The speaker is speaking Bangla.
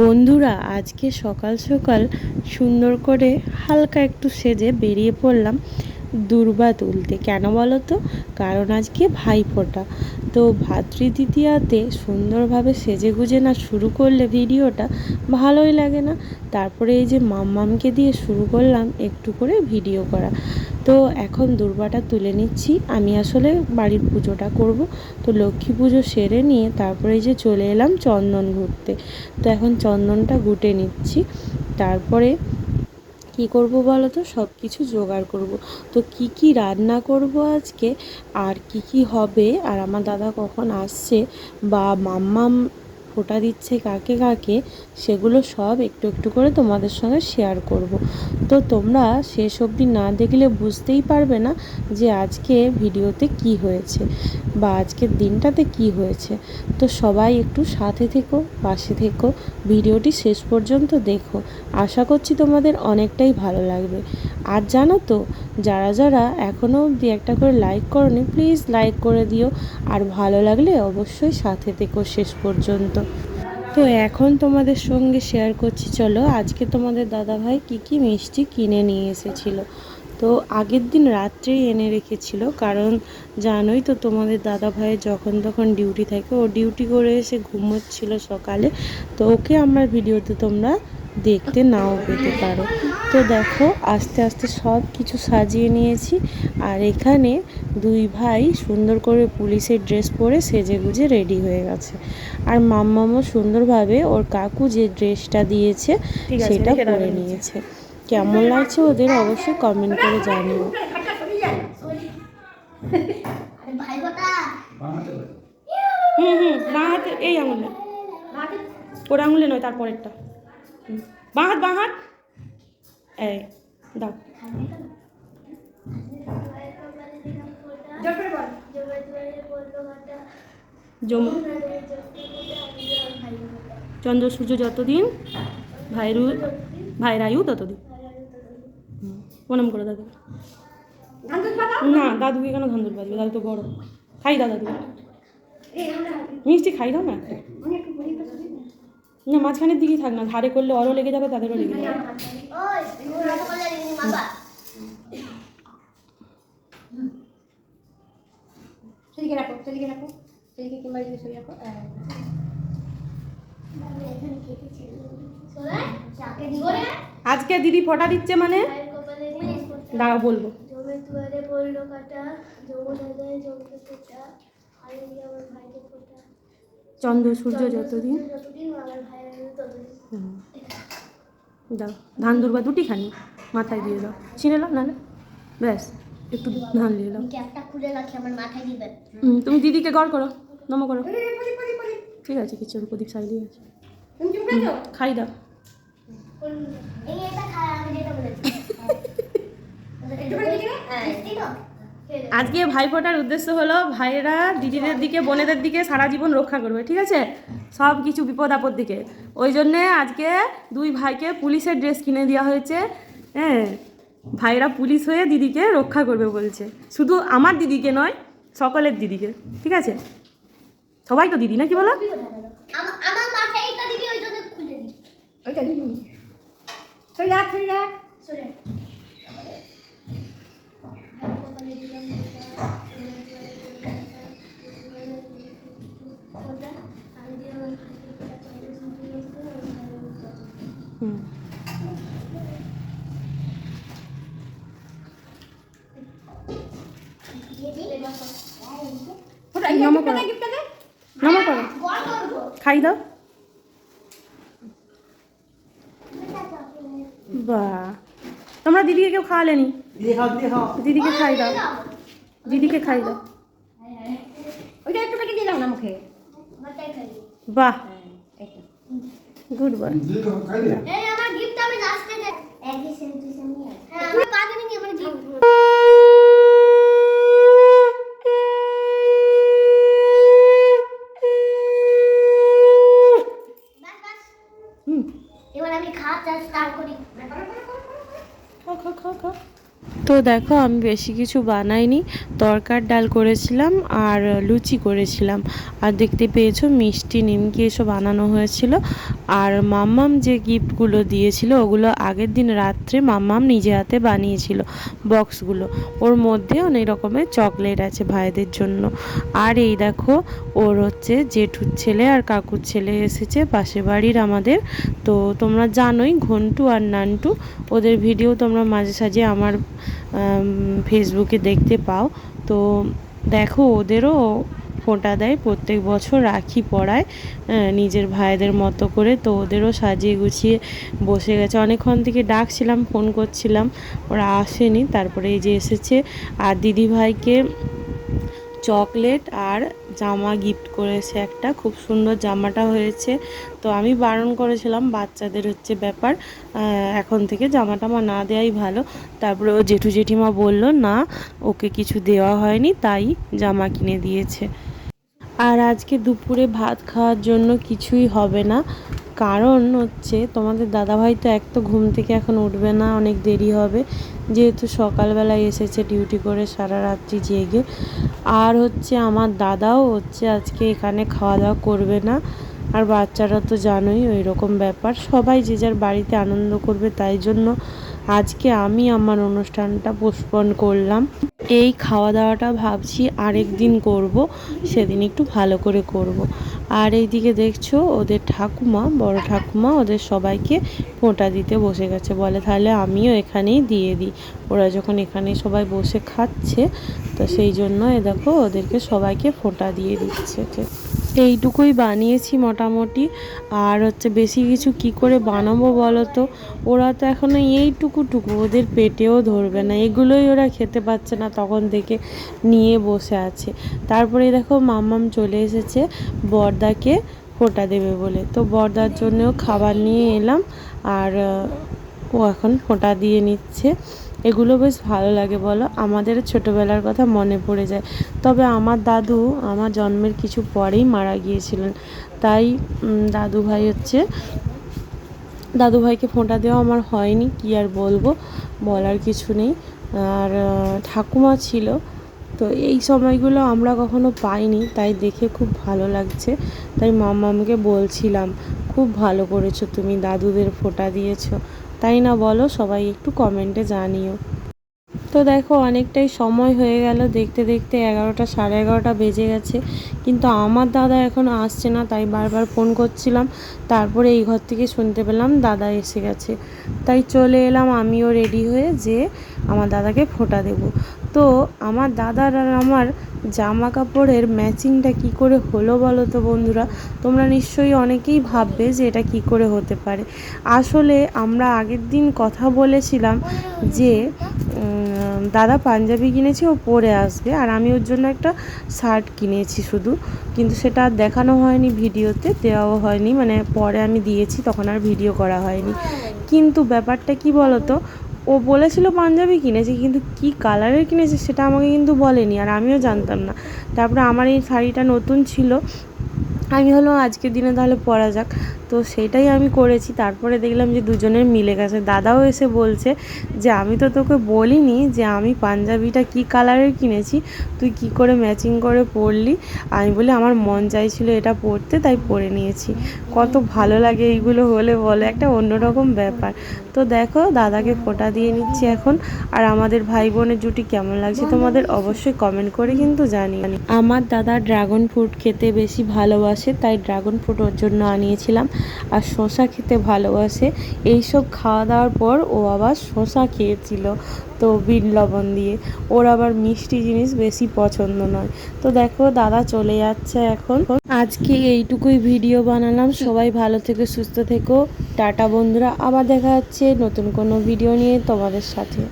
বন্ধুরা, আজকে সকাল সকাল সুন্দর করে হালকা একটু সেজে বেরিয়ে পড়লাম দুর্বা তুলতে। কেন বলো তো? কারণ আজকে ভাইফোঁটা। তো ভাতৃদ্বিতীয়াতে সুন্দরভাবে সেজে গুজে না শুরু করলে ভিডিওটা ভালোই লাগে না। তারপরে এই যে মাম্মামকে দিয়ে শুরু করলাম একটু করে ভিডিও করা। তো এখন দুর্বাটা তুলে নিচ্ছি। আমি আসলে বাড়ির পুজোটা করব। তো লক্ষ্মী পুজো সেরে নিয়ে তারপরে যে চলে এলাম চন্দন ঘুরতে। তো এখন চন্দনটা গুটে নিচ্ছি। তারপরে কি করব বলো তো সব কিছু জোগাড় করব। তো কি কি রান্না করব আজকে? আর কি কি হবে? আর আমার দাদা কখন আসছে? বা মাম্মাম ফোটা দিচ্ছে কাকে কাকে, সেগুলো সব একটু একটু করে তোমাদের সঙ্গে শেয়ার করব। তো তোমরা শেষ অবধি না দেখলে বুঝতেই পারবে না যে আজকে ভিডিওতে কি হয়েছে বা আজকের দিনটাতে কি হয়েছে। তো সবাই একটু সাথে থেকো, পাশে থেকো, ভিডিওটি শেষ পর্যন্ত দেখো। আশা করছি তোমাদের অনেকটাই ভালো লাগবে। আর জানো তো, যারা যারা এখনও অবধি একটা করে লাইক করনি প্লিজ লাইক করে দিও। আর ভালো লাগলে অবশ্যই সাথে থেকো শেষ পর্যন্ত। তো এখন তোমাদের সঙ্গে শেয়ার করছি, চলো। আজকে তোমাদের দাদাভাই কী কী মিষ্টি কিনে নিয়ে এসেছিল। তো আগের দিন রাত্রেই এনে রেখেছিল, কারণ জানোই তো তোমাদের দাদা ভাইয়ের যখন তখন ডিউটি থাকে। ও ডিউটি করে এসে ঘুমোচ্ছিল সকালে, তো ওকে আমার ভিডিওতে তোমরা দেখতে নাও পেতে পারো। তো দেখো আস্তে আস্তে সব কিছু সাজিয়ে নিয়েছি। আর এখানে দুই ভাই সুন্দর করে পুলিশের ড্রেস পরে সেজে গুজে রেডি হয়ে গেছে। আর মাম্মামও সুন্দরভাবে ওর কাকু যে ড্রেসটা দিয়েছে সেটা পরে নিয়েছে। কেমন লাগছে ওদের অবশ্যই কমেন্ট করে জানিও। হুম হুম বাঁ হাতে এই আঙুলে। ওর আঙুলে নয় তারপরেরটা। বাঁ হাত বাঁ হাত এই দাও। জম চন্দ্র সূর্য যতদিন ভাইরু ভাইরায়ু ততদিন। প্রণাম করো দাদু। না দাদুকে কেন ধান্দুর বাজবে? দাদু তো বড়। খাই দাদা দাদু মিষ্টি খাই দাও না না মাঝখানের দিকেই থাক না ধারে করলে অরও লেগে যাবে তাদেরও লেগে যাবে। সেদিকে রাখো সেদিকে রাখো সেদিকে কিংবা এদিকে সরিয়ে রাখো আজকে দিদি ফটা দিচ্ছে মানে? দাঁড়াও বলব। চন্দ্র সূর্য পড়ল কাটা যমুনা যায় জমতে ফোটা আর এই আমার ভাইকে ফোটা চন্দ্র সূর্য যতদিন যতদিন আমার ভাইয়ের ততদিন হুম। দাও ধান দুর্বা দুটি খানি মাথায় দিয়ে দাও ছিঁড়ে নাও নাহলে ব্যাস একটু ধান দিয়ে দাও ক্যাপটা খুলে রাখি আমার মাথায় দিবেন তুমি দিদিকে গড় করো নমো করো ঠিক আছে কিছু প্রদীপ সাইডে আছে। খাই দাও এই এটা খায় আমি যেটা বলেছি আজকে ভাইফোঁটার উদ্দেশ্য হলো ভাইয়েরা দিদিদের দিকে বোনেদের দিকে সারা জীবন রক্ষা করবে ঠিক আছে? সব কিছু বিপদ আপদ দিকে। ওই জন্যে আজকে দুই ভাইকে পুলিশের ড্রেস কিনে দেওয়া হয়েছে। হ্যাঁ ভাইরা পুলিশ হয়ে দিদিকে রক্ষা করবে বলছে। শুধু আমার দিদিকে নয় সকলের দিদিকে ঠিক আছে? সবাই তো দিদি না কি বলো ওইটা রাখ রাখ। নমো গিফটটা করো। দে, নমো করো। খাই দাও। বাহ। তোমরা দিদিকে কেউ খাওয়ালেনি? দিদিকে খাই দাও। দিদিকে খাই দাও। ওইটা একটু পেটে দিয়ে দাও না মুখে। বাহ। Good boy. এই আমার গিফট আমি লাস্টে দে একই হ্যাঁ আমি পা দিবি আমার গিফট বাস বাস। হুম। এবার আমি খাওয়া চাষ স্টার্ট করি। খাও খাও খাও খাও। তো দেখো আমি বেশি কিছু বানাইনি। তরকার ডাল করেছিলাম আর লুচি করেছিলাম। আর দেখতে পেয়েছ মিষ্টি নিমকি এসব বানানো হয়েছিল। আর মাম্মাম যে গিফটগুলো দিয়েছিল ওগুলো আগের দিন রাত্রে মাম্মাম নিজে হাতে বানিয়েছিল বক্সগুলো। ওর মধ্যে অনেক রকমের চকলেট আছে ভাইদের জন্য। আর এই দেখো ওর হচ্ছে জেঠুর ছেলে আর কাকুর ছেলে এসেছে পাশে বাড়ির আমাদের। তো তোমরা জানোই ঘন্টু আর নান্টু ওদের ভিডিও তোমরা মাঝে সাঝে আমার আম, ফেসবুকে দেখতে পাও। তো দেখো, ওদেরও ফোঁটা দেয়। প্রত্যেক বছর রাখি পড়ায় নিজের ভাইদের মতো করে। তো ওদেরও সাজিয়ে গুছিয়ে বসে গেছে। অনেকক্ষণ থেকে ডাকছিলাম, ফোন করছিলাম। ওরা আসেনি। তারপরে এই যে এসেছে, আর দিদি ভাইকে চকলেট আর জামা গিফট করেছে একটা, খুব সুন্দর জামাটা হয়েছে। তো আমি বারণ করেছিলাম, বাচ্চাদের হচ্ছে ব্যাপার এখন থেকে জামাটা টামা না দেওয়াই ভালো। তারপরে ও জেঠু জেঠিমা বলল, না, ওকে কিছু দেওয়া হয়নি, তাই জামা কিনে দিয়েছে। আর আজকে দুপুরে ভাত খাওয়ার জন্য কিছুই হবে না। কারণ হচ্ছে তোমাদের দাদাভাই তো এক তো ঘুম থেকে এখন উঠবে না, অনেক দেরি হবে। যেহেতু সকালবেলায় এসেছে ডিউটি করে সারা রাত্রি জেগে। আর হচ্ছে আমার দাদাও হচ্ছে আজকে এখানে খাওয়া দাওয়া করবে না। আর বাচ্চারা তো জানোই ওই রকম ব্যাপার। সবাই যে যার বাড়িতে আনন্দ করবে তাই জন্য আজকে আমি আমার অনুষ্ঠানটা পোস্টপন করলাম। এই খাওয়া দাওয়াটা ভাবছি আরেক দিন করব, সেদিন একটু ভালো করে করব। আর এইদিকে দেখছ, ওদের ঠাকুমা, বড় ঠাকুমা ওদের সবাইকে ফোঁটা দিতে বসে গেছে। বলে তাহলে আমিও এখানেই দিয়ে দিই। ওরা যখন এখানে সবাই বসে খাচ্ছে, তো সেই জন্য এ দেখো ওদেরকে সবাইকে ফোঁটা দিয়ে দিচ্ছে। এইটুকুই বানিয়েছি মোটামুটি। আর হচ্ছে বেশি কিছু কি করে বানাবো বলো তো? ওরা তো এখনও এইটুকু টুকু ওদের পেটেও ধরবে না। এগুলোই ওরা খেতে পাচ্ছে না তখন থেকে নিয়ে বসে আছে। তারপরে দেখো মাম্মাম চলে এসেছে বর্দাকে ফোঁটা দেবে বলে। তো বর্দার জন্যও খাবার নিয়ে এলাম। আর ও এখন ফোঁটা দিয়ে নিচ্ছে। এগুলো বেশ ভালো লাগে বলো। আমাদের ছোটোবেলার কথা মনে পড়ে যায়। তবে আমার দাদু আমার জন্মের কিছু পরেই মারা গিয়েছিলেন। তাই দাদু ভাই হচ্ছে দাদু ভাইকে ফোঁটা দেওয়া আমার হয়নি, কি আর বলব? বলার কিছু নেই। আর ঠাকুমা ছিল। তো এই সময়গুলো আমরা কখনো পাইনি, তাই দেখে খুব ভালো লাগছে। তাই মামামকে বলছিলাম, খুব ভালো করেছ তুমি, দাদুদের ফোঁটা দিয়েছ। তাই না বলো? সবাই একটু কমেন্টে জানিও। তো দেখো, অনেকটাই সময় হয়ে গেল। দেখতে দেখতে এগারোটা, সাড়ে এগারোটা বেজে গেছে। কিন্তু আমার দাদা এখন আসছে না, তাই বারবার ফোন করছিলাম। তারপরে এই ঘর থেকে শুনতে পেলাম দাদা এসে গেছে। তাই চলে এলাম, আমিও রেডি হয়ে যে আমার দাদাকে ফোঁটা দেব। তো আমার দাদার আর আমার জামা কাপড়ের ম্যাচিংটা কি করে হলো বলো তো বন্ধুরা? তোমরা নিশ্চয়ই অনেকেই ভাববে যে এটা কি করে হতে পারে। আসলে আমরা আগের দিন কথা বলেছিলাম যে দাদা পাঞ্জাবি কিনেছি, ও পরে আসবে। আর আমি ওর জন্য একটা শার্ট কিনেছি শুধু। কিন্তু সেটা আর দেখানো হয়নি ভিডিওতে, দেওয়াও হয়নি। মানে পরে আমি দিয়েছি, তখন আর ভিডিও করা হয়নি। কিন্তু ব্যাপারটা কি বলতো ও বলেছিল পাঞ্জাবি কিনেছি, কিন্তু কি কালারের কিনেছে সেটা আমাকে কিন্তু বলেনি আর আমিও জানতাম না। তারপরে আমার এই শাড়িটা নতুন ছিল আমি হলো, আজকের দিনে তাহলে পরা যাক। তো সেটাই আমি করেছি। তারপরে দেখলাম যে দুজনের মিলে গেছে। দাদাও এসে বলছে যে, আমি তো তোকে বলিনি যে আমি পাঞ্জাবিটা কি কালারের কিনেছি? তুই কি করে ম্যাচিং করে পরলি? আমি বলি, আমার মন চাইছিল এটা পরতে, তাই পরে নিয়েছি। কত ভালো লাগে এইগুলো হলে বলে, একটা অন্যরকম ব্যাপার। তো দেখো, দাদাকে ফোটা দিয়ে নিচ্ছি এখন। আর আমাদের ভাই বোনের জুটি কেমন লাগছে তোমাদের অবশ্যই কমেন্ট করে কিন্তু জানিও। আমার দাদা ড্রাগন ফ্রুট খেতে বেশি ভালোবাসে। তাই ড্রাগন ফ্রুট ওর জন্য আনিয়েছিলাম। আর শসা খেতে ভালোবাসে। এইসব খাওয়া দাওয়ার পর ও আবার শসা খেয়েছিল তো বিট লবণ দিয়ে। ওর আবার মিষ্টি জিনিস বেশি পছন্দ নয়। তো দেখো, দাদা চলে যাচ্ছে এখন। আজকে এইটুকুই ভিডিও বানালাম। সবাই ভালো থেকে, সুস্থ থেকো। টাটা বন্ধুরা, আবার দেখা হচ্ছে নতুন কোনো ভিডিও নিয়ে তোমাদের সাথে।